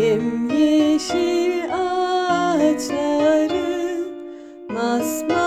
Yemyeşil ağaçların masmavi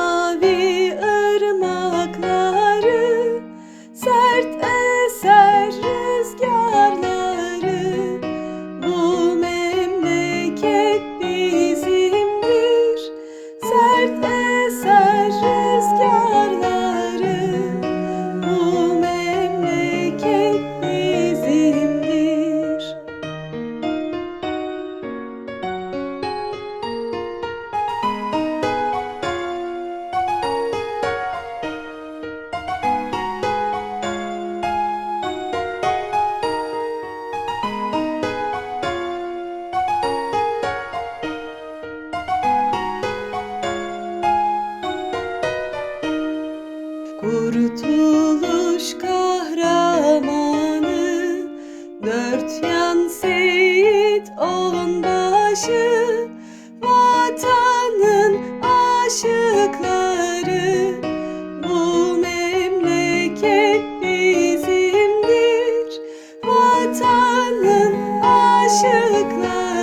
Kurtuluş kahramanı Dört yan seyit onbaşı Vatanın aşıkları. Bu memleket bizimdir Vatanın aşıkları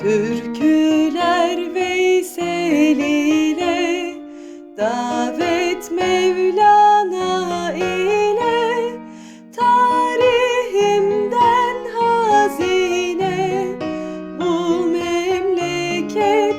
Türküler Veysel ile Davet Mevlana ile Tarihimden hazine Bu memleket